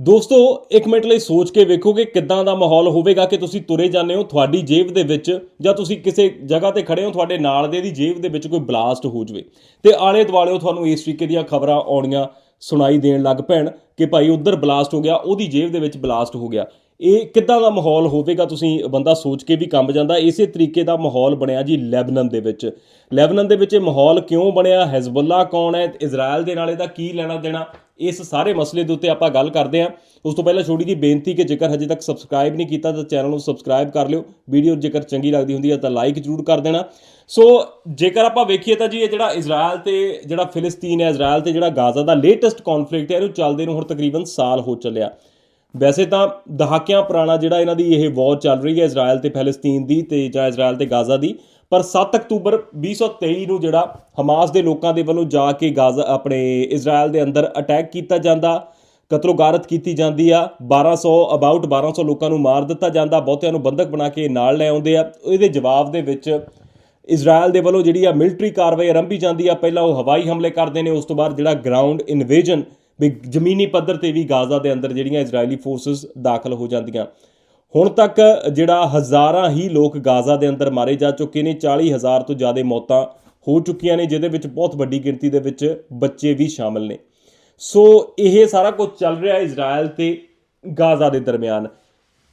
ਦੋਸਤੋ, ਇੱਕ ਮਿੰਟ ਲਈ ਸੋਚ ਕੇ ਵੇਖੋ ਕਿ ਕਿੱਦਾਂ ਦਾ ਮਾਹੌਲ ਹੋਵੇਗਾ ਕਿ ਤੁਸੀਂ ਤੁਰੇ ਜਾਂਦੇ ਹੋ ਤੁਹਾਡੀ ਜੇਬ ਦੇ ਵਿੱਚ ਜਾਂ ਤੁਸੀਂ ਕਿਸੇ ਜਗ੍ਹਾ ਤੇ ਖੜੇ ਹੋ ਤੁਹਾਡੇ ਨਾਲ ਦੇ ਦੀ ਜੇਬ ਦੇ ਵਿੱਚ ਕੋਈ ਬਲਾਸਟ ਹੋ ਜਵੇ। ਤੇ ਆਲੇ ਦੁਆਲੇ ਤੁਹਾਨੂੰ ਇਸ ਤਰੀਕੇ ਦੀਆਂ ਖਬਰਾਂ ਆਉਣੀਆਂ ਸੁਣਾਈ ਦੇਣ ਲੱਗ ਪੈਣ ਕਿ ਭਾਈ ਉਧਰ ਬਲਾਸਟ ਹੋ ਗਿਆ, ਉਹਦੀ ਜੇਬ ਦੇ ਵਿੱਚ ਬਲਾਸਟ ਹੋ ਗਿਆ। ਇਹ ਕਿੱਦਾਂ ਦਾ ਮਾਹੌਲ ਹੋਵੇਗਾ ਤੁਸੀਂ ਬੰਦਾ ਸੋਚ ਕੇ ਵੀ ਕੰਬ ਜਾਂਦਾ। ਇਸੇ ਤਰੀਕੇ ਦਾ ਮਾਹੌਲ ਬਣਿਆ ਜੀ ਲੈਬਨਨ ਦੇ ਵਿੱਚ। ਲੈਬਨਨ ਦੇ ਵਿੱਚ ਇਹ ਮਾਹੌਲ ਕਿਉਂ ਬਣਿਆ? ਹਿਜ਼ਬੁੱਲਾ ਕੌਣ ਹੈ? ਇਜ਼ਰਾਈਲ ਦੇ ਨਾਲ ਇਹਦਾ ਕੀ ਲੈਣਾ ਦੇਣਾ ਇਸ ਸਾਰੇ ਮਸਲੇ ਦੇ ਉੱਤੇ ਆਪਾਂ ਗੱਲ ਕਰਦੇ ਹਾਂ। ਉਸ ਤੋਂ ਪਹਿਲਾਂ ਛੋਟੀ ਜੀ ਬੇਨਤੀ ਕਿ ਜੇਕਰ ਹਜੇ ਤੱਕ ਸਬਸਕ੍ਰਾਈਬ ਨਹੀਂ ਕੀਤਾ ਤਾਂ ਚੈਨਲ ਨੂੰ ਸਬਸਕ੍ਰਾਈਬ ਕਰ ਲਿਓ। ਵੀਡੀਓ ਜੇਕਰ ਚੰਗੀ ਲੱਗਦੀ ਹੁੰਦੀ ਹੈ ਤਾਂ ਲਾਈਕ ਜ਼ਰੂਰ ਕਰ ਦੇਣਾ। ਸੋ ਜੇਕਰ ਆਪਾਂ ਵੇਖੀਏ ਤਾਂ ਜੀ ਇਹ ਜਿਹੜਾ ਇਜ਼ਰਾਈਲ ਤੇ ਜਿਹੜਾ ਫਿਲਿਸਤੀਨ ਹੈ ਇਜ਼ਰਾਈਲ ਤੇ ਜਿਹੜਾ ਗਾਜ਼ਾ ਦਾ ਲੇਟੈਸਟ ਕਨਫਲਿਕਟ ਹੈ, ਇਹਨੂੰ ਚੱਲਦੇ ਨੂੰ ਹੁਣ ਤਕਰੀਬਨ ਸਾਲ ਹੋ ਚੱਲਿਆ। ਵੈਸੇ ਤਾਂ ਦਹਾਕਿਆਂ ਪੁਰਾਣਾ ਜਿਹੜਾ ਇਹਨਾਂ ਦੀ ਇਹ ਵਾਰ ਚੱਲ ਰਹੀ ਹੈ ਇਜ਼ਰਾਈਲ ਤੇ ਫਿਲਿਸਤੀਨ ਦੀ ਤੇ ਜਾਂ ਇਜ਼ਰਾਈਲ ਤੇ ਗਾਜ਼ਾ ਦੀ ਪਰ 7 ਅਕਤੂਬਰ 2023 ਨੂੰ ਜਿਹੜਾ ਹਮਾਸ ਦੇ ਲੋਕਾਂ ਦੇ ਵੱਲੋਂ ਜਾ ਕੇ ਗਾਜ਼ਾ, ਆਪਣੇ ਇਜ਼ਰਾਈਲ ਦੇ ਅੰਦਰ ਅਟੈਕ ਕੀਤਾ ਜਾਂਦਾ, ਕਤਲੋਗਾਰਤ ਕੀਤੀ ਜਾਂਦੀ ਆ 1200 ਅਬਾਊਟ 1200 ਲੋਕਾਂ ਨੂੰ ਮਾਰ ਦਿੱਤਾ ਜਾਂਦਾ, ਬਹੁਤਿਆਂ ਨੂੰ ਬੰਦਕ ਬਣਾ ਕੇ ਨਾਲ ਲੈ ਆਉਂਦੇ ਆ। ਇਹਦੇ ਜਵਾਬ ਦੇ ਵਿੱਚ ਇਜ਼ਰਾਈਲ ਦੇ ਵੱਲੋਂ ਜਿਹੜੀ ਆ ਮਿਲਟਰੀ ਕਾਰਵਾਈ ਆਰੰਭੀ ਜਾਂਦੀ ਆ, ਪਹਿਲਾਂ ਉਹ ਹਵਾਈ ਹਮਲੇ ਕਰਦੇ ਨੇ, ਉਸ ਤੋਂ ਬਾਅਦ ਜਿਹੜਾ ਗਰਾਊਂਡ ਇਨਵੇਜਨ ਵੀ ਜ਼ਮੀਨੀ ਪੱਧਰ ਤੇ ਵੀ ਗਾਜ਼ਾ ਦੇ ਅੰਦਰ ਜਿਹੜੀਆਂ ਇਜ਼ਰਾਈਲੀ ਫੋਰਸਸ ਦਾਖਲ ਹੋ ਜਾਂਦੀਆਂ। ਹੁਣ ਤੱਕ ਜਿਹੜਾ ਹਜ਼ਾਰਾਂ ਹੀ ਲੋਕ ਗਾਜ਼ਾ ਦੇ ਅੰਦਰ ਮਾਰੇ ਜਾ ਚੁੱਕੇ ਨੇ 40000 ਤੋਂ ਜ਼ਿਆਦਾ ਮੌਤਾਂ ਹੋ ਚੁੱਕੀਆਂ ਨੇ, ਜਿਹਦੇ ਵਿੱਚ ਬਹੁਤ ਵੱਡੀ ਗਿਣਤੀ ਦੇ ਵਿੱਚ ਬੱਚੇ ਵੀ ਸ਼ਾਮਲ ਨੇ। ਸੋ ਇਹ ਸਾਰਾ ਕੁਝ ਚੱਲ ਰਿਹਾ ਇਜ਼ਰਾਈਲ ਤੇ ਗਾਜ਼ਾ ਦੇ ਦਰਮਿਆਨ।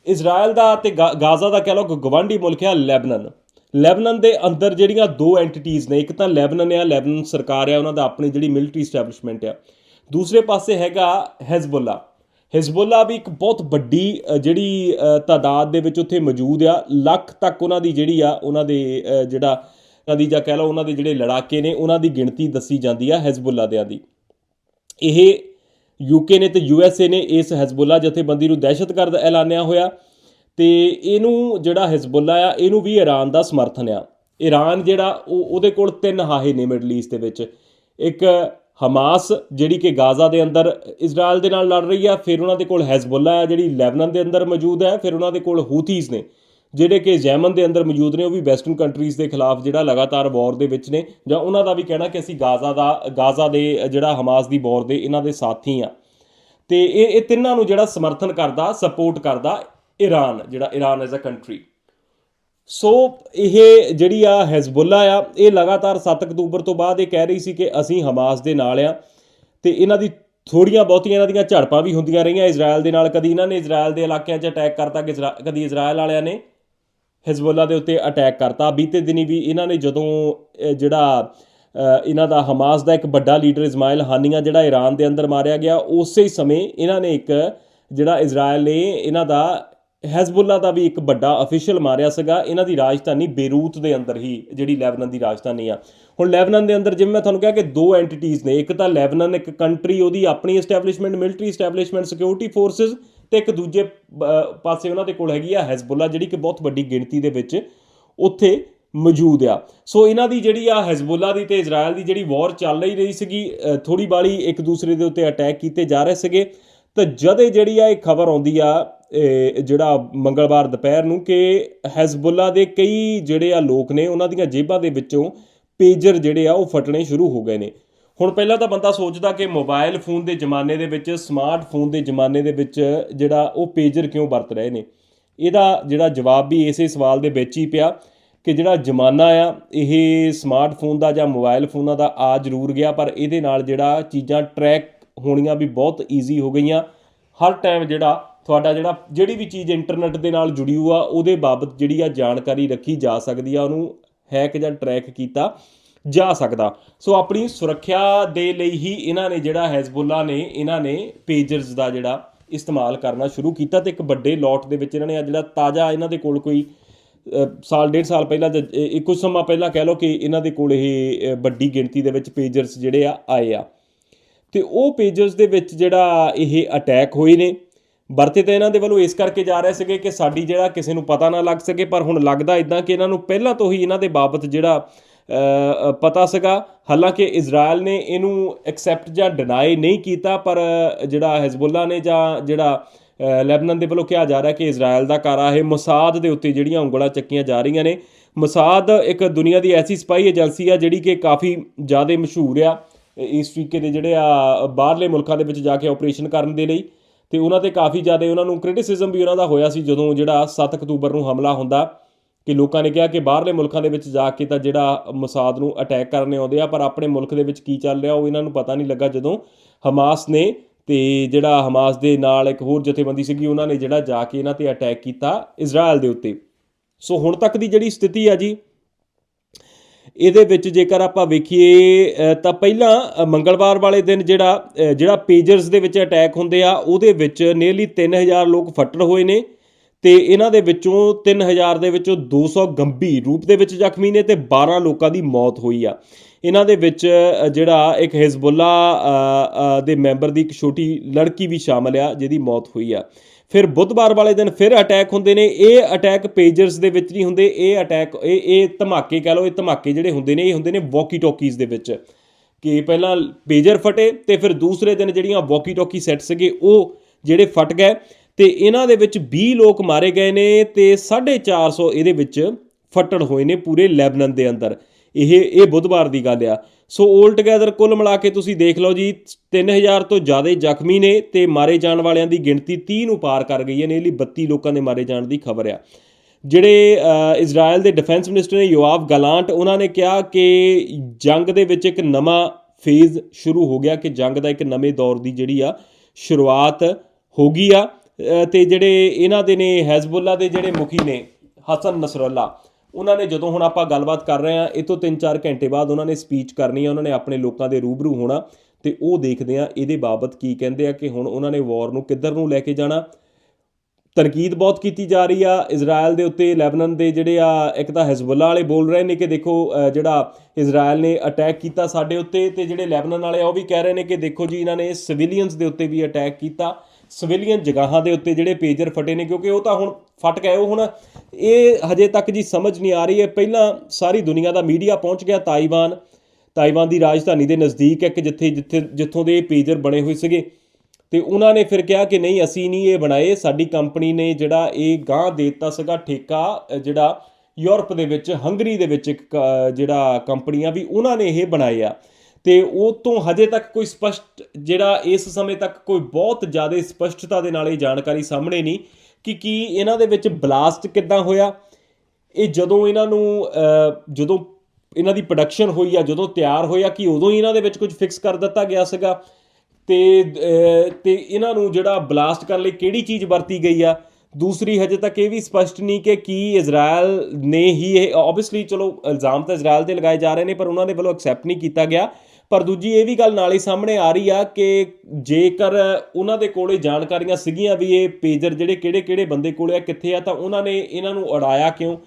ਇਜ਼ਰਾਈਲ ਦਾ ਤੇ ਗਾ- ਗਾਜ਼ਾ ਦਾ ਕਹਿ ਲਓ ਗਵਾਂਢੀ ਮੁਲਕ ਹੈ ਲੈਬਨਨ। ਲੈਬਨਨ ਦੇ ਅੰਦਰ ਜਿਹੜੀਆਂ ਦੋ ਐਂਟੀਟੀਜ਼ ਨੇ, ਇੱਕ ਤਾਂ ਲੈਬਨਨ ਆ, ਲੈਬਨਨ ਸਰਕਾਰ ਆ, ਉਹਨਾਂ ਦਾ ਆਪਣੀ ਜਿਹੜੀ ਮਿਲਟਰੀ ਸਟੈਬਲਿਸ਼ਮੈਂਟ ਆ। ਦੂਸਰੇ ਪਾਸੇ ਹੈਗਾ ਹੈਜ਼ਬੁੱਲਾ। ਹਿਜ਼ਬੁੱਲਾ ਵੀ ਇੱਕ ਬਹੁਤ ਵੱਡੀ ਜਿਹੜੀ ਤਾਦਾਦ ਦੇ ਵਿੱਚ ਉੱਥੇ ਮੌਜੂਦ ਆ। ਲੱਖ ਤੱਕ ਉਹਨਾਂ ਦੀ ਜਿਹੜੀ ਆ, ਉਹਨਾਂ ਦੇ ਜਿਹੜਾ, ਉਹਨਾਂ ਦੀ ਜਾਂ ਕਹਿ ਲਓ ਉਹਨਾਂ ਦੇ ਜਿਹੜੇ ਲੜਾਕੇ ਨੇ, ਉਹਨਾਂ ਦੀ ਗਿਣਤੀ ਦੱਸੀ ਜਾਂਦੀ ਆ ਹਿਜ਼ਬੁੱਲਾ ਦਿਆਂ ਦੀ। ਇਹ ਯੂਕੇ ਨੇ ਤੇ ਯੂਐਸਏ ਨੇ ਇਸ ਹਿਜ਼ਬੁੱਲਾ ਜਥੇਬੰਦੀ ਨੂੰ ਦਹਿਸ਼ਤਗਰਦ ਐਲਾਨਿਆ ਹੋਇਆ ਤੇ ਇਹਨੂੰ ਜਿਹੜਾ ਹਿਜ਼ਬੁੱਲਾ ਆ, ਇਹਨੂੰ ਵੀ ਈਰਾਨ ਦਾ ਸਮਰਥਨ ਆ। ਈਰਾਨ ਜਿਹੜਾ, ਉਹ, ਉਹਦੇ ਕੋਲ ਤਿੰਨ ਹਾਹੇ ਨੇ ਮਿਡਲ ਈਸਟ ਦੇ ਵਿੱਚ। ਇੱਕ ਹਮਾਸ, ਜਿਹੜੀ ਕਿ ਗਾਜ਼ਾ ਦੇ ਅੰਦਰ ਇਜ਼ਰਾਈਲ ਦੇ ਨਾਲ ਲੜ ਰਹੀ ਆ, ਫਿਰ ਉਹਨਾਂ ਦੇ ਕੋਲ ਹੈਜ਼ਬੁੱਲਾ ਆ, ਜਿਹੜੀ ਲੈਬਨਾਨ ਦੇ ਅੰਦਰ ਮੌਜੂਦ ਹੈ, ਫਿਰ ਉਹਨਾਂ ਦੇ ਕੋਲ ਹੂਥੀਜ਼ ਨੇ, ਜਿਹੜੇ ਕਿ ਯੈਮਨ ਦੇ ਅੰਦਰ ਮੌਜੂਦ ਨੇ, ਉਹ ਵੀ ਵੈਸਟਰਨ ਕੰਟਰੀਜ਼ ਦੇ ਖਿਲਾਫ ਜਿਹੜਾ ਲਗਾਤਾਰ ਵਾਰ ਦੇ ਵਿੱਚ ਨੇ, ਜਾਂ ਉਹਨਾਂ ਦਾ ਵੀ ਕਹਿਣਾ ਕਿ ਅਸੀਂ ਗਾਜ਼ਾ ਦਾ, ਗਾਜ਼ਾ ਦੇ, ਜਿਹੜਾ ਹਮਾਸ ਦੀ ਵਾਰ ਦੇ ਇਹਨਾਂ ਦੇ ਸਾਥੀ ਆ। ਤੇ ਇਹ ਇਹ ਤਿੰਨਾਂ ਨੂੰ ਜਿਹੜਾ ਸਮਰਥਨ ਕਰਦਾ ਸਪੋਰਟ ਕਰਦਾ ਈਰਾਨ ਜਿਹੜਾ Iran as a country so ਇਹ ਜਿਹੜੀ ਆ ਹਿਜ਼ਬੁੱਲਾ ਆ, ਇਹ ਲਗਾਤਾਰ 7 ਅਕਤੂਬਰ ਤੋਂ ਬਾਅਦ ਇਹ ਕਹਿ ਰਹੀ ਸੀ ਕਿ ਅਸੀਂ ਹਮਾਸ ਦੇ ਨਾਲ ਆ ਤੇ ਇਹਨਾਂ ਦੀ ਥੋੜੀਆਂ ਬਹੁਤੀਆਂ ਇਹਨਾਂ ਦੀਆਂ ਝੜਪਾਂ ਵੀ ਹੁੰਦੀਆਂ ਰਹੀਆਂ ਇਜ਼ਰਾਈਲ ਦੇ ਨਾਲ। ਕਦੀ ਇਹਨਾਂ ਨੇ ਇਜ਼ਰਾਈਲ ਦੇ ਇਲਾਕਿਆਂ 'ਚ ਅਟੈਕ ਕਰਤਾ ਕਿ ਕਦੀ ਇਜ਼ਰਾਈਲ ਵਾਲਿਆਂ ਨੇ ਹਿਜ਼ਬੁੱਲਾ ਦੇ ਉੱਤੇ ਅਟੈਕ ਕਰਤਾ। ਬੀਤੇ ਦਿਨੀ ਵੀ ਇਹਨਾਂ ਨੇ ਜਦੋਂ ਜਿਹੜਾ ਇਹਨਾਂ ਦਾ ਹਮਾਸ ਦਾ ਇੱਕ ਵੱਡਾ ਲੀਡਰ ਇਸਮਾਇਲ ਹਾਨੀਆ ਜਿਹੜਾ ਈਰਾਨ ਦੇ ਅੰਦਰ ਮਾਰਿਆ ਗਿਆ, ਉਸੇ ਹੀ ਸਮੇਂ ਇਹਨਾਂ ਨੇ ਇੱਕ ਜਿਹੜਾ ਇਜ਼ਰਾਈਲ ਨੇ ਇਹਨਾਂ ਦਾ ਹੈਜ਼ਬੁੱਲਾ ਦਾ ਵੀ ਇੱਕ ਵੱਡਾ ਅਫੀਸ਼ੀਅਲ ਮਾਰਿਆ ਸੀਗਾ। ਇਹਨਾਂ ਦੀ ਰਾਜਧਾਨੀ ਬੇਰੂਤ ਦੇ ਅੰਦਰ ਹੀ, ਜਿਹੜੀ ਲੈਬਨਨ ਦੀ ਰਾਜਧਾਨੀ ਆ। ਹੁਣ ਲੈਬਨਨ ਦੇ ਅੰਦਰ ਜਿਵੇਂ ਮੈਂ ਤੁਹਾਨੂੰ ਕਿਹਾ ਕਿ ਦੋ ਐਂਟੀਟੀਜ਼ ਨੇ, ਇੱਕ ਤਾਂ ਲੈਬਨਨ, ਇੱਕ ਕੰਟਰੀ, ਉਹਦੀ ਆਪਣੀ establishment military establishment security forces ਤੇ ਇੱਕ ਦੂਜੇ ਪਾਸੇ ਉਹਨਾਂ ਦੇ ਕੋਲ ਹੈਗੀ ਆ ਹੈਜ਼ਬੁੱਲਾ, ਜਿਹੜੀ ਕਿ ਬਹੁਤ ਵੱਡੀ ਗਿਣਤੀ ਦੇ ਵਿੱਚ ਉੱਥੇ ਮੌਜੂਦ ਆ। ਸੋ ਇਹਨਾਂ ਦੀ ਜਿਹੜੀ ਆ ਹਿਜ਼ਬੁੱਲਾ ਦੀ ਤੇ ਇਜ਼ਰਾਈਲ ਦੀ ਜਿਹੜੀ ਵਾਰ ਚੱਲ ਰਹੀ ਰਹੀ ਸੀਗੀ ਥੋੜੀ ਬਾਲੀ ਇੱਕ ਦੂਸਰੇ ਦੇ ਉੱਤੇ ਅਟੈਕ ਕੀਤੇ ਜਾ ਰਹੇ ਸੀਗੇ। ਤਾਂ ਜਦੇ ਜਿਹੜੀ ਆ ਇਹ ਖਬਰ ਆਉਂਦੀ ਆ ਜਿਹੜਾ ਮੰਗਲਵਾਰ ਦੁਪਹਿਰ ਨੂੰ ਕਿ ਹਿਜ਼ਬੁੱਲਾ ਦੇ ਕਈ ਜਿਹੜੇ ਆ ਲੋਕ ਨੇ, ਉਹਨਾਂ ਦੀਆਂ ਜੇਬਾਂ ਦੇ ਵਿੱਚੋਂ ਪੇਜਰ ਜਿਹੜੇ ਆ ਉਹ ਫਟਣੇ ਸ਼ੁਰੂ ਹੋ ਗਏ ਨੇ। ਹੁਣ ਪਹਿਲਾਂ ਤਾਂ ਬੰਦਾ ਸੋਚਦਾ ਕਿ ਮੋਬਾਈਲ ਫੋਨ ਦੇ ਜ਼ਮਾਨੇ ਦੇ ਵਿੱਚ ਸਮਾਰਟਫੋਨ ਦੇ ਜ਼ਮਾਨੇ ਦੇ ਵਿੱਚ ਜਿਹੜਾ ਉਹ ਪੇਜਰ ਕਿਉਂ ਵਰਤ ਰਹੇ ਨੇ? ਇਹਦਾ ਜਿਹੜਾ ਜਵਾਬ ਵੀ ਇਸੇ ਸਵਾਲ ਦੇ ਵਿੱਚ ਹੀ ਪਿਆ ਕਿ ਜਿਹੜਾ ਜ਼ਮਾਨਾ ਆ, ਇਹ ਸਮਾਰਟਫੋਨ ਦਾ ਜਾਂ ਮੋਬਾਈਲ ਫੋਨਾਂ ਦਾ ਆ ਜ਼ਰੂਰ ਗਿਆ, ਪਰ ਇਹਦੇ ਨਾਲ ਜਿਹੜਾ ਚੀਜ਼ਾਂ ਟਰੈਕ ਹੋਣੀਆਂ ਵੀ ਬਹੁਤ ਈਜ਼ੀ ਹੋ ਗਈਆਂ। ਹਰ ਟਾਈਮ ਜਿਹੜਾ ਤੁਹਾਡਾ ਜਿਹੜਾ ਜਿਹੜੀ ਵੀ ਚੀਜ਼ ਇੰਟਰਨੈਟ ਦੇ ਨਾਲ ਜੁੜੀ ਹੋਆ ਉਹਦੇ ਬਾਬਤ ਜਿਹੜੀ ਆ ਜਾਣਕਾਰੀ ਰੱਖੀ ਜਾ ਸਕਦੀ ਆ, ਉਹਨੂੰ ਹੈਕ ਜਾਂ ਟਰੈਕ ਕੀਤਾ ਜਾ ਸਕਦਾ। ਸੋ ਆਪਣੀ ਸੁਰੱਖਿਆ ਦੇ ਲਈ ਹੀ ਇਹਨਾਂ ਨੇ ਜਿਹੜਾ ਹਿਜ਼ਬੁੱਲਾ ਨੇ, ਇਹਨਾਂ ਨੇ ਪੇਜਰਸ ਦਾ ਜਿਹੜਾ ਇਸਤੇਮਾਲ ਕਰਨਾ ਸ਼ੁਰੂ ਕੀਤਾ ਤੇ ਇੱਕ ਵੱਡੇ ਲੋਟ ਦੇ ਵਿੱਚ ਇਹਨਾਂ ਨੇ ਆ ਜਿਹੜਾ ਤਾਜ਼ਾ ਇਹਨਾਂ ਦੇ ਕੋਲ ਕੋਈ ਸਾਲ, ਡੇਢ ਸਾਲ ਪਹਿਲਾਂ ਜਾਂ ਕੁਝ ਸਮਾਂ ਪਹਿਲਾਂ ਕਹਿ ਲਓ ਕਿ ਇਹਨਾਂ ਦੇ ਕੋਲ ਇਹ ਵੱਡੀ ਗਿਣਤੀ ਦੇ ਵਿੱਚ ਪੇਜਰਸ ਜਿਹੜੇ ਆ, ਆਏ ਆ। ਤੇ ਉਹ ਪੇਜਰਸ ਦੇ ਵਿੱਚ ਜਿਹੜਾ ਇਹ ਅਟੈਕ ਹੋਏ ਨੇ ਵਰਤੇ ਤਾਂ ਇਹਨਾਂ ਦੇ ਵੱਲੋਂ ਇਸ ਕਰਕੇ ਜਾ ਰਹੇ ਸੀਗੇ ਕਿ ਸਾਡੀ ਜਿਹੜਾ ਕਿਸੇ ਨੂੰ ਪਤਾ ਨਾ ਲੱਗ ਸਕੇ, ਪਰ ਹੁਣ ਲੱਗਦਾ ਇਦਾਂ ਕਿ ਇਹਨਾਂ ਨੂੰ ਪਹਿਲਾਂ ਤੋਂ ਹੀ ਇਹਨਾਂ ਦੇ ਬਾਬਤ ਜਿਹੜਾ ਪਤਾ ਸੀਗਾ। ਹਾਲਾਂਕਿ ਇਜ਼ਰਾਈਲ ਨੇ ਇਹਨੂੰ ਐਕਸੈਪਟ ਜਾਂ ਡਿਨਾਈ ਨਹੀਂ ਕੀਤਾ, ਪਰ ਜਿਹੜਾ ਹਿਜ਼ਬੁੱਲਾ ਨੇ ਜਾਂ ਜਿਹੜਾ ਲੈਬਨਨ ਦੇ ਵੱਲੋਂ ਕਿਹਾ ਜਾ ਰਿਹਾ ਕਿ ਇਜ਼ਰਾਈਲ ਦਾ ਕਾਰਾ ਇਹ ਮਸਾਦ ਦੇ ਉੱਤੇ ਜਿਹੜੀਆਂ ਉਂਗਲਾਂ ਚੱਕੀਆਂ ਜਾ ਰਹੀਆਂ ਨੇ। ਮਸਾਦ ਇੱਕ ਦੁਨੀਆ ਦੀ ਐਸੀ ਸਪਾਈ ਏਜੰਸੀ ਆ ਜਿਹੜੀ ਕਿ ਕਾਫੀ ਜ਼ਿਆਦਾ ਮਸ਼ਹੂਰ ਆ, ਇਸ ਤਰੀਕੇ ਦੇ ਜਿਹੜੇ ਆ ਬਾਹਰਲੇ ਮੁਲਕਾਂ ਦੇ ਵਿੱਚ ਜਾ ਕੇ ਆਪਰੇਸ਼ਨ ਕਰਨ ਦੇ ਲਈ। ਤੇ ਉਹਨਾਂ ਤੇ ਕਾਫੀ ਜ਼ਿਆਦਾ ਉਹਨਾਂ ਨੂੰ ਕ੍ਰਿਟਿਸਿਜ਼ਮ ਵੀ ਉਹਨਾਂ ਦਾ ਹੋਇਆ ਸੀ ਜਦੋਂ ਜਿਹੜਾ 7 ਅਕਤੂਬਰ ਨੂੰ ਹਮਲਾ ਹੁੰਦਾ ਕਿ ਲੋਕਾਂ ਨੇ ਕਿਹਾ ਕਿ ਬਾਹਰਲੇ ਮੁਲਕਾਂ ਦੇ ਵਿੱਚ ਜਾ ਕੇ ਤਾਂ ਜਿਹੜਾ ਮਸਾਦ ਨੂੰ ਅਟੈਕ ਕਰਨੇ ਆਉਂਦੇ ਆ, ਪਰ ਆਪਣੇ ਮੁਲਕ ਦੇ ਵਿੱਚ ਕੀ ਚੱਲ ਰਿਹਾ ਉਹ ਇਹਨਾਂ ਨੂੰ ਪਤਾ ਨਹੀਂ ਲੱਗਾ ਜਦੋਂ ਹਮਾਸ ਨੇ ਤੇ ਜਿਹੜਾ ਹਮਾਸ ਦੇ ਨਾਲ ਇੱਕ ਹੋਰ ਜਥੇਬੰਦੀ ਸੀਗੀ, ਉਹਨਾਂ ਨੇ ਜਿਹੜਾ ਜਾ ਕੇ ਇਹਨਾਂ ਤੇ ਅਟੈਕ ਕੀਤਾ ਇਜ਼ਰਾਈਲ ਦੇ ਉੱਤੇ। ਸੋ ਹੁਣ ਤੱਕ ਦੀ ਜਿਹੜੀ ਸਥਿਤੀ ਆ ਜੀ ਇਹਦੇ ਵਿੱਚ ਜੇਕਰ ਆਪਾਂ ਵੇਖੀਏ ਤਾਂ ਪਹਿਲਾਂ ਮੰਗਲਵਾਰ ਵਾਲੇ ਦਿਨ ਜਿਹੜਾ ਜਿਹੜਾ ਪੇਜਰਸ ਦੇ ਵਿੱਚ ਅਟੈਕ ਹੁੰਦੇ ਆ, ਉਹਦੇ ਵਿੱਚ ਨੀਅਰਲੀ 3000 ਲੋਕ ਫੱਟੜ ਹੋਏ ਨੇ ਤੇ ਇਹਨਾਂ ਦੇ ਵਿੱਚੋਂ 3000 ਦੇ ਵਿੱਚੋਂ 200 ਗੰਭੀਰ ਰੂਪ ਦੇ ਵਿੱਚ ਜ਼ਖਮੀ ਨੇ ਤੇ 12 ਲੋਕਾਂ ਦੀ ਮੌਤ ਹੋਈ ਆ। ਇਹਨਾਂ ਦੇ ਵਿੱਚ ਜਿਹੜਾ ਇੱਕ ਹਿਜ਼ਬੁੱਲਾ ਦੇ ਮੈਂਬਰ ਦੀ ਇੱਕ ਛੋਟੀ ਲੜਕੀ ਵੀ ਸ਼ਾਮਲ ਆ, ਜਿਹਦੀ ਮੌਤ ਹੋਈ ਆ। ਫਿਰ ਬੁੱਧਵਾਰ ਵਾਲੇ ਦਿਨ ਫਿਰ ਅਟੈਕ ਹੁੰਦੇ ਨੇ। ਇਹ ਅਟੈਕ ਪੇਜਰਸ ਦੇ ਵਿੱਚ ਨਹੀਂ ਹੁੰਦੇ। ਇਹ ਅਟੈਕ ਇਹ ਇਹ ਧਮਾਕੇ ਕਹ ਲਓ, ਇਹ ਧਮਾਕੇ ਜਿਹੜੇ ਹੁੰਦੇ ਨੇ, ਇਹ ਹੁੰਦੇ ਨੇ ਵਾਕੀ ਟਾਕੀਜ਼ ਦੇ ਵਿੱਚ। ਕਿ ਪਹਿਲਾਂ ਪੇਜਰ ਫਟੇ ਤੇ ਫਿਰ ਦੂਸਰੇ ਦਿਨ ਜਿਹੜੀਆਂ ਵਾਕੀ ਟਾਕੀ ਸੈੱਟ ਸੀਗੇ, ਉਹ ਜਿਹੜੇ ਫਟ ਗਏ ਤੇ ਇਹਨਾਂ ਦੇ ਵਿੱਚ 20 ਲੋਕ ਮਾਰੇ ਗਏ ਨੇ ਤੇ 450 ਇਹਦੇ ਵਿੱਚ ਫੱਟੜ ਹੋਏ ਨੇ ਪੂਰੇ ਲੈਬਨਨ ਦੇ ਅੰਦਰ। ਇਹ ਇਹ ਬੁੱਧਵਾਰ ਦੀ ਗੱਲ ਆ। ਸੋ 올 ਟੁਗੇਦਰ ਕੁੱਲ ਮਿਲਾ ਕੇ ਤੁਸੀਂ ਦੇਖ ਲਓ ਜੀ 3000 ਤੋਂ ਜ਼ਿਆਦਾ ਜ਼ਖਮੀ ਨੇ ਤੇ ਮਾਰੇ ਜਾਣ ਵਾਲਿਆਂ ਦੀ ਗਿਣਤੀ 30 ਨੂੰ ਪਾਰ ਕਰ ਗਈ ਹੈ ਨੇ ਲਈ 32 ਲੋਕਾਂ ਦੇ ਮਾਰੇ ਜਾਣ ਦੀ ਖਬਰ ਆ। ਜਿਹੜੇ ਅ, ਇਜ਼ਰਾਈਲ ਦੇ ਡਿਫੈਂਸ ਮਿਨਿਸਟਰ ਨੇ ਯੋਆਵ ਗਲਾਂਟ ਉਹਨਾਂ ਨੇ ਕਿਹਾ ਕਿ ਜੰਗ ਦੇ ਵਿੱਚ ਇੱਕ ਨਵਾਂ ਫੇਜ਼ ਸ਼ੁਰੂ ਹੋ ਗਿਆ ਕਿ ਜੰਗ ਦਾ ਇੱਕ ਨਵੇਂ ਦੌਰ ਦੀ ਜਿਹੜੀ ਆ ਸ਼ੁਰੂਆਤ ਹੋ ਗਈ ਆ। ਅ, ਤੇ ਜਿਹੜੇ ਇਹਨਾਂ ਦੇ ਨੇ ਹੈਜ਼ਬੁੱਲਾ ਦੇ ਜਿਹੜੇ ਮੁਖੀ ਨੇ ਹਸਨ ਨਸਰੱਲਾ ਉਹਨਾਂ ਨੇ ਜਦੋਂ ਹੁਣ ਆਪਾਂ ਗੱਲਬਾਤ ਕਰ ਰਹੇ ਆ ਇਹ ਤੋਂ 3-4 ਘੰਟੇ ਬਾਅਦ ਉਹਨਾਂ ਨੇ ਸਪੀਚ ਕਰਨੀ ਆ, ਉਹਨਾਂ ਨੇ ਆਪਣੇ ਲੋਕਾਂ ਦੇ ਰੂਬਰੂ ਹੋਣਾ ਤੇ ਉਹ ਦੇਖਦੇ ਆ ਇਹਦੇ ਬਾਬਤ ਕੀ ਕਹਿੰਦੇ ਆ ਕਿ ਹੁਣ ਉਹਨਾਂ ਨੇ ਵਾਰ ਨੂੰ ਕਿੱਧਰ ਨੂੰ ਲੈ ਕੇ ਜਾਣਾ। ਤਨਕੀਦ ਬਹੁਤ ਕੀਤੀ ਜਾ ਰਹੀ ਆ ਇਜ਼ਰਾਈਲ ਦੇ ਉੱਤੇ, ਲੈਬਨਨ ਦੇ ਜਿਹੜੇ ਆ, ਇੱਕ ਤਾਂ ਹਿਜ਼ਬੁੱਲਾ ਵਾਲੇ ਬੋਲ ਰਹੇ ਨੇ ਕਿ ਦੇਖੋ ਜਿਹੜਾ ਇਜ਼ਰਾਈਲ ਨੇ ਅਟੈਕ ਕੀਤਾ ਸਾਡੇ ਉੱਤੇ ਤੇ ਜਿਹੜੇ ਲੈਬਨਨ ਵਾਲੇ ਆ, ਉਹ ਵੀ ਕਹਿ ਰਹੇ ਨੇ ਕਿ ਦੇਖੋ ਜੀ, ਇਹਨਾਂ ਨੇ ਸਿਵਿਲੀਅਨਸ ਦੇ ਉੱਤੇ ਵੀ ਅਟੈਕ ਕੀਤਾ। ਸਿਵਿਲੀਅਨ ਜਗ੍ਹਾਵਾਂ ਦੇ ਉੱਤੇ ਜਿਹੜੇ ਪੇਜਰ ਫਟੇ ਨੇ, ਕਿਉਂਕਿ ਉਹ ਤਾਂ ਹੁਣ ਫਟ ਗਏ, ਉਹ ਹੁਣ ਇਹ ਹਜੇ ਤੱਕ ਜੀ ਸਮਝ ਨਹੀਂ ਆ ਰਹੀ ਹੈ। ਪਹਿਲਾਂ ਸਾਰੀ ਦੁਨੀਆ ਦਾ ਮੀਡੀਆ ਪਹੁੰਚ ਗਿਆ ਤਾਈਵਾਨ। ਤਾਈਵਾਨ ਦੀ ਰਾਜਧਾਨੀ ਦੇ ਨਜ਼ਦੀਕ ਇੱਕ ਜਿੱਥੇ ਜਿੱਥੇ ਜਿੱਥੋਂ ਦੇ ਇਹ ਪੇਜਰ ਬਣੇ ਹੋਏ ਸੀਗੇ। ਤੇ ਉਹਨਾਂ ਨੇ ਫਿਰ ਕਿਹਾ ਕਿ ਨਹੀਂ, ਅਸੀਂ ਨਹੀਂ ਇਹ ਬਣਾਏ। ਸਾਡੀ ਕੰਪਨੀ ਨੇ ਜਿਹੜਾ ਇਹ ਗਾਂ ਦੇ ਦਿੱਤਾ ਸੀਗਾ ਠੇਕਾ ਜਿਹੜਾ ਯੂਰਪ ਦੇ ਵਿੱਚ, ਹੰਗਰੀ ਦੇ ਵਿੱਚ ਇੱਕ ਕ- ਜਿਹੜਾ ਕੰਪਨੀ ਆ ਵੀ ਉਹਨਾਂ ਨੇ ਇਹ ਬਣਾਏ ਆ। ਤੇ ਉਹ ਤੋਂ ਹਜੇ ਤੱਕ ਕੋਈ ਸਪਸ਼ਟ, ਜਿਹੜਾ ਇਸ ਸਮੇਂ ਤੱਕ ਕੋਈ ਬਹੁਤ ਜ਼ਿਆਦਾ ਸਪਸ਼ਟਤਾ ਦੇ ਨਾਲ ਇਹ ਜਾਣਕਾਰੀ ਸਾਹਮਣੇ ਨਹੀਂ ਕਿ ਕੀ ਇਹਨਾਂ ਦੇ ਵਿੱਚ ਬਲਾਸਟ ਕਿੱਦਾਂ ਹੋਇਆ। ਇਹ ਜਦੋਂ ਇਹਨਾਂ ਨੂੰ ਜਦੋਂ ਇਹਨਾਂ ਦੀ ਪ੍ਰੋਡਕਸ਼ਨ ਹੋਈ ਆ ਜਦੋਂ ਤਿਆਰ ਹੋਇਆ ਕਿ ਉਦੋਂ ਹੀ ਇਹਨਾਂ ਦੇ ਵਿੱਚ ਕੁਝ ਫਿਕਸ ਕਰ ਦਿੱਤਾ ਗਿਆ ਸੀਗਾ। ਤੇ ਤੇ ਇਹਨਾਂ ਨੂੰ ਜਿਹੜਾ ਬਲਾਸਟ ਕਰਨ ਲਈ ਕਿਹੜੀ ਚੀਜ਼ ਵਰਤੀ ਗਈ ਆ, ਦੂਸਰੀ ਹਜੇ ਤੱਕ ਇਹ ਵੀ ਸਪਸ਼ਟ ਨਹੀਂ ਕਿ ਕੀ ਇਜ਼ਰਾਈਲ ਨੇ ਹੀ ਇਹ ਆਬਵੀਅਸਲੀ ਚਲੋ ਇਲਜ਼ਾਮ ਤਾਂ ਇਜ਼ਰਾਈਲ ਤੇ ਲਗਾਏ ਜਾ ਰਹੇ ਨੇ, ਪਰ ਉਹਨਾਂ ਦੇ ਵੱਲੋਂ ਐਕਸੈਪਟ ਨਹੀਂ ਕੀਤਾ ਗਿਆ। ਪਰ ਦੂਜੀ ਇਹ ਵੀ ਗੱਲ ਨਾਲ ਹੀ ਸਾਹਮਣੇ ਆ ਰਹੀ ਆ ਕਿ ਜੇਕਰ ਉਹਨਾਂ ਦੇ ਕੋਲੇ ਜਾਣਕਾਰੀਆਂ ਸੀਗੀਆਂ ਵੀ ਇਹ ਪੇਜਰ ਜਿਹੜੇ ਕਿਹੜੇ-ਕਿਹੜੇ ਬੰਦੇ ਕੋਲੇ ਆ, ਕਿੱਥੇ ਆ, ਤਾਂ ਉਹਨਾਂ ਨੇ ਇਹਨਾਂ ਨੂੰ ਉਡਾਇਆ ਕਿਉਂ?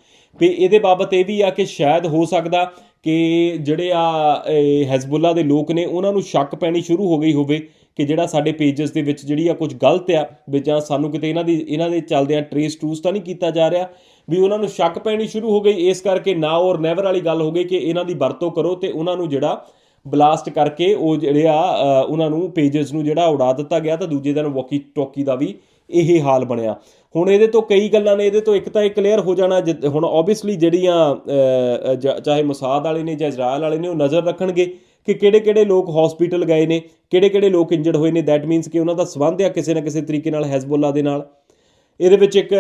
ਵੀ ਇਹਦੇ ਬਾਬਤ ਇਹ ਵੀ ਆ ਕਿ ਸ਼ਾਇਦ ਹੋ ਸਕਦਾ ਕਿ ਜਿਹੜੇ ਆ, ਇਹ ਹੈਜ਼ਬੁੱਲਾ ਦੇ ਲੋਕ ਨੇ, ਉਹਨਾਂ ਨੂੰ ਸ਼ੱਕ ਪੈਣੀ ਸ਼ੁਰੂ ਹੋ ਗਈ ਹੋਵੇ ਕਿ ਜਿਹੜਾ ਸਾਡੇ ਪੇਜਸ ਦੇ ਵਿੱਚ ਜਿਹੜੀ ਆ ਕੁਝ ਗਲਤ ਆ, ਵੀ ਜਾਂ ਸਾਨੂੰ ਕਿਤੇ ਇਹਨਾਂ ਦੀ, ਇਹਨਾਂ ਦੇ ਚੱਲਦਿਆਂ ਟਰੇਸ ਟੂਸ ਤਾਂ ਨਹੀਂ ਕੀਤਾ ਜਾ ਰਿਹਾ, ਵੀ ਉਹਨਾਂ ਨੂੰ ਸ਼ੱਕ ਪੈਣੀ ਸ਼ੁਰੂ ਹੋ ਗਈ। ਇਸ ਕਰਕੇ ਨਾ ਔਰ ਨੈਵਰ ਵਾਲੀ ਗੱਲ ਹੋ ਗਈ ਕਿ ਇਹਨਾਂ ਦੀ ਵਰਤੋਂ ਕਰੋ ਤੇ ਉਹਨਾਂ ਨੂੰ ਜਿਹੜਾ ਬਲਾਸਟ ਕਰਕੇ ਉਹ ਜਿਹੜੇ ਆ ਉਹਨਾਂ ਨੂੰ ਪੇਜਸ ਨੂੰ ਜਿਹੜਾ ਉਡਾ ਦਿੱਤਾ ਗਿਆ ਤਾਂ ਦੂਜੇ ਦਿਨ ਵਾਕੀ ਟੋਕੀ ਦਾ ਵੀ ਇਹ ਹਾਲ ਬਣਿਆ। ਹੁਣ ਇਹਦੇ ਤੋਂ ਕਈ ਗੱਲਾਂ ਨੇ, ਇਹਦੇ ਤੋਂ ਇੱਕ ਤਾਂ ਇਹ ਕਲੀਅਰ ਹੋ ਜਾਣਾ ਜਿ- ਹੁਣ ਆਬਵੀਅਸਲੀ ਜਿਹੜੀਆਂ ਚਾਹੇ ਮਸਾਦ ਵਾਲੇ ਨੇ ਜਾਂ ਇਜ਼ਰਾਈਲ ਵਾਲੇ ਨੇ, ਉਹ ਨਜ਼ਰ ਰੱਖਣਗੇ ਕਿ ਕਿਹੜੇ-ਕਿਹੜੇ ਲੋਕ ਹਸਪੀਟਲ ਗਏ ਨੇ, ਕਿਹੜੇ-ਕਿਹੜੇ ਲੋਕ ਇੰਜਰਡ ਹੋਏ ਨੇ। ਦੈਟ ਮੀਨਸ ਕਿ ਉਹਨਾਂ ਦਾ ਸਬੰਧ ਆ ਕਿਸੇ ਨਾ ਕਿਸੇ ਤਰੀਕੇ ਨਾਲ ਹੈਜ਼ਬੁੱਲਾ ਦੇ ਨਾਲ। ਇਹਦੇ ਵਿੱਚ ਇੱਕ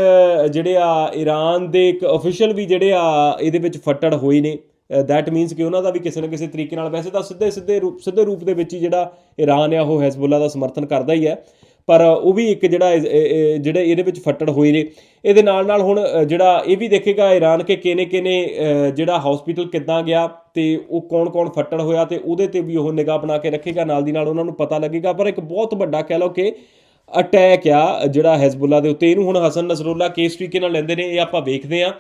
ਜਿਹੜੇ ਆ ਈਰਾਨ ਦੇ ਇੱਕ ਅਫੀਸ਼ੀਅਲ ਵੀ ਜਿਹੜੇ ਆ, ਇਹਦੇ ਵਿੱਚ ਫੱਟੜ ਹੋਏ ਨੇ। ਦੈਟ ਮੀਨਸ ਕਿ ਉਹਨਾਂ ਦਾ ਵੀ ਕਿਸੇ ਨਾ ਕਿਸੇ ਤਰੀਕੇ ਨਾਲ ਵੈਸੇ ਤਾਂ ਸਿੱਧੇ ਸਿੱਧੇ ਰੂਪ ਸਿੱਧੇ ਰੂਪ ਦੇ ਵਿੱਚ ਹੀ ਜਿਹੜਾ ਈਰਾਨ ਆ, ਉਹ ਹੈਜ਼ਬੁੱਲਾ ਦਾ ਸਮਰਥਨ ਕਰਦਾ ਹੀ ਹੈ। ਪਰ ਉਹ ਵੀ ਇੱਕ ਜਿਹੜਾ ਜਿਹੜੇ ਇਹਦੇ ਵਿੱਚ ਫੱਟੜ ਹੋਏ ਨੇ। ਇਹਦੇ ਨਾਲ ਨਾਲ ਹੁਣ ਜਿਹੜਾ ਇਹ ਵੀ ਦੇਖੇਗਾ ਈਰਾਨ ਕਿ ਕਿਨੇ ਕਿਨੇ ਜਿਹੜਾ ਹਸਪੀਟਲ ਕਿੱਦਾਂ ਗਿਆ ਤੇ ਉਹ ਕੌਣ-ਕੌਣ ਫੱਟੜ ਹੋਇਆ ਤੇ ਉਹਦੇ ਤੇ ਵੀ ਉਹ ਨਿਗਾਹ ਬਣਾ ਕੇ ਰੱਖੇਗਾ। ਨਾਲ ਦੀ ਨਾਲ ਉਹਨਾਂ ਨੂੰ ਪਤਾ ਲੱਗੇਗਾ। ਪਰ ਇੱਕ ਬਹੁਤ ਵੱਡਾ ਕਹਿ ਲਓ ਕਿ ਅਟੈਕ ਆ ਜਿਹੜਾ ਹੈਜ਼ਬੁੱਲਾ ਦੇ ਉੱਤੇ। ਇਹਨੂੰ ਹੁਣ ਹਸਨ ਨਸਰੁੱਲਾ ਕਿਸ ਤਰੀਕੇ ਨਾਲ ਲੈਂਦੇ ਨੇ, ਇਹ ਆਪਾਂ ਵੇਖਦੇ ਆ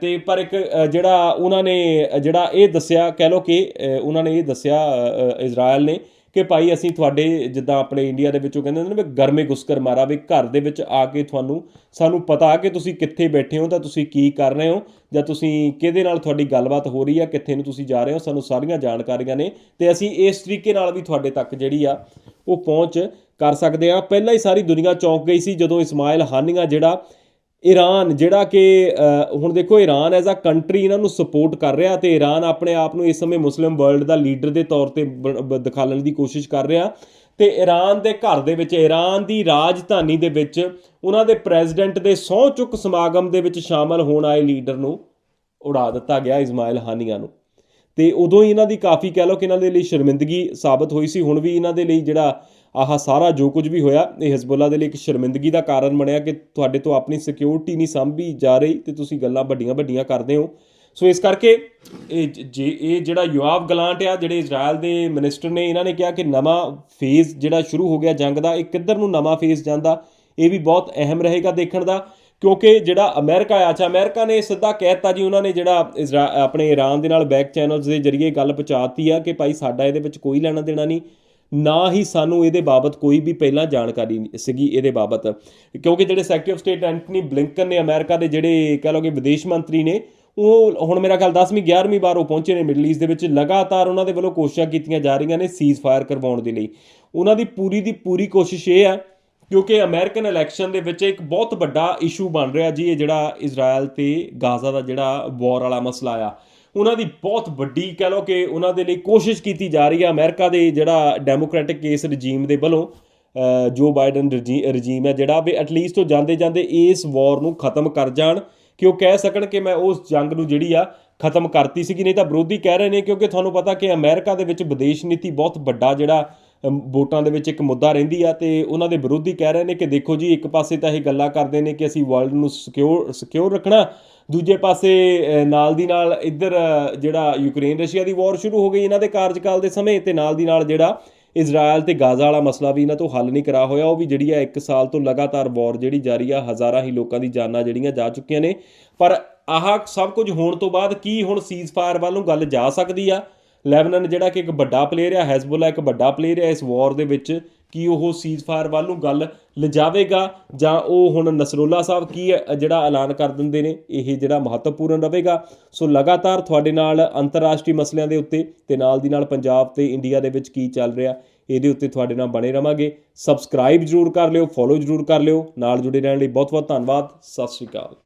ਤੇ ਪਰ ਇੱਕ ਜਿਹੜਾ ਉਹਨਾਂ ਨੇ ਜਿਹੜਾ ਇਹ ਦੱਸਿਆ ਕਹਿ ਲਓ ਕਿ ਉਹਨਾਂ ਨੇ ਇਹ ਦੱਸਿਆ ਅ, ਇਜ਼ਰਾਈਲ ਨੇ ਕਿ ਭਾਈ ਅਸੀਂ ਤੁਹਾਡੇ ਜਿੱਦਾਂ ਆਪਣੇ ਇੰਡੀਆ ਦੇ ਵਿੱਚੋਂ ਕਹਿੰਦੇ ਹੁੰਦੇ ਨੇ ਵੀ ਗਰਮੇ ਗੁਸਕਰ ਮਾਰਾ ਵੀ ਘਰ ਦੇ ਵਿੱਚ ਆ ਕੇ ਤੁਹਾਨੂੰ ਸਾਨੂੰ ਪਤਾ ਕਿ ਤੁਸੀਂ ਕਿੱਥੇ ਬੈਠੇ ਹੋ ਤਾਂ ਤੁਸੀਂ ਕੀ ਕਰ ਰਹੇ ਹੋ ਜਾਂ ਤੁਸੀਂ ਕਿਹਦੇ ਨਾਲ ਤੁਹਾਡੀ ਗੱਲਬਾਤ ਹੋ ਰਹੀ ਆ ਕਿੱਥੇ ਨੂੰ ਤੁਸੀਂ ਜਾ ਰਹੇ ਹੋ ਸਾਨੂੰ ਸਾਰੀਆਂ ਜਾਣਕਾਰੀਆਂ ਨੇ ਤੇ ਅਸੀਂ ਇਸ ਤਰੀਕੇ ਨਾਲ ਵੀ ਤੁਹਾਡੇ ਤੱਕ ਜਿਹੜੀ ਆ ਉਹ ਪਹੁੰਚ ਕਰ ਸਕਦੇ ਆ। ਪਹਿਲਾਂ ਹੀ ਸਾਰੀ ਦੁਨੀਆ ਚੌਂਕ ਗਈ ਸੀ ਜਦੋਂ ਇਸਮਾਇਲ ਹਾਨੀਆ ਜਿਹੜਾ ਈਰਾਨ ਜਿਹੜਾ ਕਿ ਹੁਣ ਦੇਖੋ ਈਰਾਨ ਐਜ਼ ਅ ਕੰਟਰੀ ਇਹਨਾਂ ਨੂੰ ਸਪੋਰਟ ਕਰ ਰਿਹਾ ਤੇ ਈਰਾਨ ਆਪਣੇ ਆਪ ਨੂੰ ਇਸ ਸਮੇਂ ਮੁਸਲਿਮ ਵਰਲਡ ਦਾ ਲੀਡਰ ਦੇ ਤੌਰ ਤੇ ਬਣ- ਬ- ਦਿਖਾਲਣ ਦੀ ਕੋਸ਼ਿਸ਼ ਕਰ ਰਿਹਾ। ਤੇ ਈਰਾਨ ਦੇ ਘਰ ਦੇ ਵਿੱਚ ਈਰਾਨ ਦੀ ਰਾਜਧਾਨੀ ਦੇ ਵਿੱਚ ਉਹਨਾਂ ਦੇ ਪ੍ਰੈਜ਼ੀਡੈਂਟ ਦੇ ਸਹੁੰ ਚੁੱਕ ਸਮਾਗਮ ਦੇ ਵਿੱਚ ਸ਼ਾਮਲ ਹੋਣ ਆਏ ਲੀਡਰ ਨੂੰ ਉਡਾ ਦਿੱਤਾ ਗਿਆ ਇਸਮਾਇਲ ਹਾਨੀਆ ਨੂੰ। ਤੇ ਉਦੋਂ ਹੀ ਇਹਨਾਂ ਦੀ ਕਾਫੀ ਕਹਿ ਲਓ ਕਿ ਇਹਨਾਂ ਦੇ ਲਈ ਸ਼ਰਮਿੰਦਗੀ ਸਾਬਤ ਹੋਈ ਸੀ। ਹੁਣ ਵੀ ਇਹਨਾਂ ਦੇ ਲਈ ਜਿਹੜਾ ਆਹ ਸਾਰਾ ਜੋ ਕੁਝ ਵੀ ਹੋਇਆ, ਇਹ ਹਜ਼ਬੁੱਲਾ ਦੇ ਲਈ ਇੱਕ ਸ਼ਰਮਿੰਦਗੀ ਦਾ ਕਾਰਨ ਬਣਿਆ ਕਿ ਤੁਹਾਡੇ ਤੋਂ ਆਪਣੀ ਸਿਕਿਉਰਿਟੀ ਨਹੀਂ ਸੰਭੀ ਜਾ ਰਹੀ ਤੇ ਤੁਸੀਂ ਗੱਲਾਂ ਵੱਡੀਆਂ ਵੱਡੀਆਂ ਕਰਦੇ ਹੋ। ਸੋ ਇਸ ਕਰਕੇ ਇਹ ਜੇ ਇਹ ਜਿਹੜਾ ਯੋਆਬ ਗਲਾਂਟ ਆ, ਜਿਹੜੇ ਇਜ਼ਰਾਈਲ ਦੇ ਮਿਨਿਸਟਰ ਨੇ, ਇਹਨਾਂ ਨੇ ਕਿਹਾ ਕਿ ਨਵਾਂ ਫੇਜ਼ ਜਿਹੜਾ ਸ਼ੁਰੂ ਹੋ ਗਿਆ ਜੰਗ ਦਾ, ਇਹ ਕਿੱਧਰ ਨੂੰ ਨਵਾਂ ਫੇਜ਼ ਜਾਂਦਾ, ਇਹ ਵੀ ਬਹੁਤ ਅਹਿਮ ਰਹੇਗਾ ਦੇਖਣ ਦਾ, ਕਿਉਂਕਿ ਜਿਹੜਾ ਅਮਰੀਕਾ ਆ, ਅੱਛਾ, ਅਮਰੀਕਾ ਨੇ ਸਿੱਧਾ ਕਹਿਤਾ ਜੀ, ਉਹਨਾਂ ਨੇ ਜਿਹੜਾ ਇਜ਼ਰਾ, ਆਪਣੇ ਈਰਾਨ ਦੇ ਨਾਲ ਬੈਕ ਚੈਨਲਸ ਦੇ ਜ਼ਰੀਏ ਗੱਲ ਪਹੁੰਚਾਤੀ ਆ ਕਿ ਭਾਈ ਸਾਡਾ ਇਹਦੇ ਵਿੱਚ ਕੋਈ ਲੈਣਾ ਦੇਣਾ ਨਹੀਂ। ਨਾ ਹੀ ਸਾਨੂੰ ਇਹਦੇ ਬਾਬਤ ਕੋਈ ਵੀ ਪਹਿਲਾਂ ਜਾਣਕਾਰੀ ਸੀਗੀ ਇਹਦੇ ਬਾਬਤ। ਕਿਉਂਕਿ ਜਿਹੜੇ secretary of state Antony Blinken ਨੇ ਅਮਰੀਕਾ ਦੇ ਜਿਹੜੇ ਕਹ ਲਓ ਕਿ ਵਿਦੇਸ਼ ਮੰਤਰੀ ਨੇ, ਉਹ ਹੁਣ ਮੇਰਾ ਖਿਆਲ 10ਵੀਂ 11ਵੀਂ ਵਾਰ ਉਹ ਪਹੁੰਚੇ ਨੇ ਮਿਡਲ ਈਸਟ ਦੇ ਵਿੱਚ। ਲਗਾਤਾਰ ਉਹਨਾਂ ਦੇ ਵੱਲੋਂ ਕੋਸ਼ਿਸ਼ਾਂ ਕੀਤੀਆਂ ਜਾ ਰਹੀਆਂ ਨੇ ਸੀਜ਼ ਫਾਇਰ ਕਰਵਾਉਣ ਦੇ ਲਈ। ਉਹਨਾਂ ਦੀ ਪੂਰੀ ਦੀ ਪੂਰੀ ਕੋਸ਼ਿਸ਼ ਇਹ ਹੈ ਕਿਉਂਕਿ ਅਮਰੀਕਨ ਇਲੈਕਸ਼ਨ ਦੇ ਵਿੱਚ ਇੱਕ ਬਹੁਤ ਵੱਡਾ ਇਸ਼ੂ ਬਣ ਰਿਹਾ ਜੀ, ਇਹ ਜਿਹੜਾ ਇਜ਼ਰਾਈਲ ਤੇ ਗਾਜ਼ਾ ਦਾ ਜਿਹੜਾ ਵਾਰ ਵਾਲਾ ਮਸਲਾ ਆ। ਉਹਨਾਂ ਦੀ ਬਹੁਤ ਵੱਡੀ ਕਹਿ ਲਓ ਕਿ ਉਹਨਾਂ ਦੇ ਲਈ ਕੋਸ਼ਿਸ਼ ਕੀਤੀ ਜਾ ਰਹੀ ਹੈ ਅਮਰੀਕਾ ਦੇ ਜਿਹੜਾ ਡੈਮੋਕ੍ਰੈਟਿਕ ਕੇਸ ਰਜੀਮ ਦੇ ਵੱਲੋਂ ਜੋ ਬਾਈਡਨ ਰਜੀ- ਰਜੀਮ ਹੈ ਜਿਹੜਾ ਵੀ ਐਟਲੀਸਟ ਉਹ ਜਾਂਦੇ ਜਾਂਦੇ ਇਸ ਵਾਰ ਨੂੰ ਖਤਮ ਕਰ ਜਾਣ, ਕਿ ਉਹ ਕਹਿ ਸਕਣ ਕਿ ਮੈਂ ਉਸ ਜੰਗ ਨੂੰ ਜਿਹੜੀ ਆ ਖਤਮ ਕਰਤੀ ਸੀਗੀ, ਨਹੀਂ ਤਾਂ ਵਿਰੋਧੀ ਕਹਿ ਰਹੇ ਨੇ ਕਿਉਂਕਿ ਤੁਹਾਨੂੰ ਪਤਾ ਕਿ ਅਮਰੀਕਾ ਦੇ ਵਿੱਚ ਵਿਦੇਸ਼ ਨੀਤੀ ਬਹੁਤ ਵੱਡਾ ਜਿਹੜਾ ਵੋਟਾਂ ਦੇ ਵਿੱਚ ਇੱਕ ਮੁੱਦਾ ਰਹਿੰਦੀ ਆ ਤੇ ਉਹਨਾਂ ਦੇ ਵਿਰੋਧੀ ਕਹਿ ਰਹੇ ਨੇ ਕਿ ਦੇਖੋ ਜੀ, ਇੱਕ ਪਾਸੇ ਤਾਂ ਇਹ ਗੱਲਾਂ ਕਰਦੇ ਨੇ ਕਿ ਅਸੀਂ ਵਰਲਡ ਨੂੰ ਸਿਕਿਉਰ ਸਿਕਿਉਰ ਰੱਖਣਾ, ਦੂਜੇ ਪਾਸੇ ਨਾਲ ਦੀ ਨਾਲ ਇੱਧਰ ਜਿਹੜਾ ਯੂਕਰੇਨ ਰਸ਼ੀਆ ਦੀ ਵਾਰ ਸ਼ੁਰੂ ਹੋ ਗਈ ਇਹਨਾਂ ਦੇ ਕਾਰਜਕਾਲ ਦੇ ਸਮੇਂ ਤੇ ਨਾਲ ਦੀ ਨਾਲ ਜਿਹੜਾ ਇਜ਼ਰਾਈਲ ਤੇ ਗਾਜ਼ਾ ਵਾਲਾ ਮਸਲਾ ਵੀ ਇਹਨਾਂ ਤੋਂ ਹੱਲ ਨਹੀਂ ਕਰਾ ਹੋਇਆ, ਉਹ ਵੀ ਜਿਹੜੀ ਆ ਇੱਕ ਸਾਲ ਤੋਂ ਲਗਾਤਾਰ ਵਾਰ ਜਿਹੜੀ ਜਾਰੀ ਆ, ਹਜ਼ਾਰਾਂ ਹੀ ਲੋਕਾਂ ਦੀ ਜਾਨਾਂ ਜਿਹੜੀਆਂ ਜਾ ਚੁੱਕੀਆਂ ਨੇ। ਪਰ ਆਹ ਸਭ ਕੁਝ ਹੋਣ ਤੋਂ ਬਾਅਦ ਕੀ ਹੁਣ ਸੀਜ਼ ਫਾਇਰ ਵੱਲ ਨੂੰ ਗੱਲ ਜਾ ਸਕਦੀ ਆ? ਲੈਬਨਾਨ ਜਿਹੜਾ ਕਿ ਇੱਕ ਵੱਡਾ ਪਲੇਅਰ ਆ, ਹੈਜ਼ਬੁੱਲਾ ਇੱਕ ਵੱਡਾ ਪਲੇਅਰ ਆ, ਇਸ ਵਾਰ ਦੇ ਵਿੱਚ ਕੀ ਉਹ ਸੀਜ਼ ਫਾਇਰ ਵੱਲ ਨੂੰ ਗੱਲ ਲਿਜਾਵੇਗਾ ਜਾਂ ਉਹ ਹੁਣ ਨਸਰੁੱਲਾ ਸਾਹਿਬ ਕੀ ਜਿਹੜਾ ਐਲਾਨ ਕਰ ਦਿੰਦੇ ਨੇ, ਇਹ ਜਿਹੜਾ ਮਹੱਤਵਪੂਰਨ ਰਹੇਗਾ। ਸੋ ਲਗਾਤਾਰ ਤੁਹਾਡੇ ਨਾਲ ਅੰਤਰਰਾਸ਼ਟਰੀ ਮਸਲਿਆਂ ਦੇ ਉੱਤੇ ਤੇ ਨਾਲ ਦੀ ਨਾਲ ਪੰਜਾਬ ਤੇ ਇੰਡੀਆ ਦੇ ਵਿੱਚ ਕੀ ਚੱਲ ਰਿਹਾ, ਇਹਦੇ ਉੱਤੇ ਤੁਹਾਡੇ ਨਾਲ ਬਣੇ ਰਵਾਂਗੇ। ਸਬਸਕ੍ਰਾਈਬ ਜਰੂਰ ਕਰ ਲਿਓ ਫੋਲੋ ਜਰੂਰ ਕਰ ਲਿਓ। ਨਾਲ ਜੁੜੇ ਰਹਿਣ ਲਈ ਬਹੁਤ ਬਹੁਤ ਧੰਨਵਾਦ। ਸਤਿ ਸ਼੍ਰੀ ਅਕਾਲ।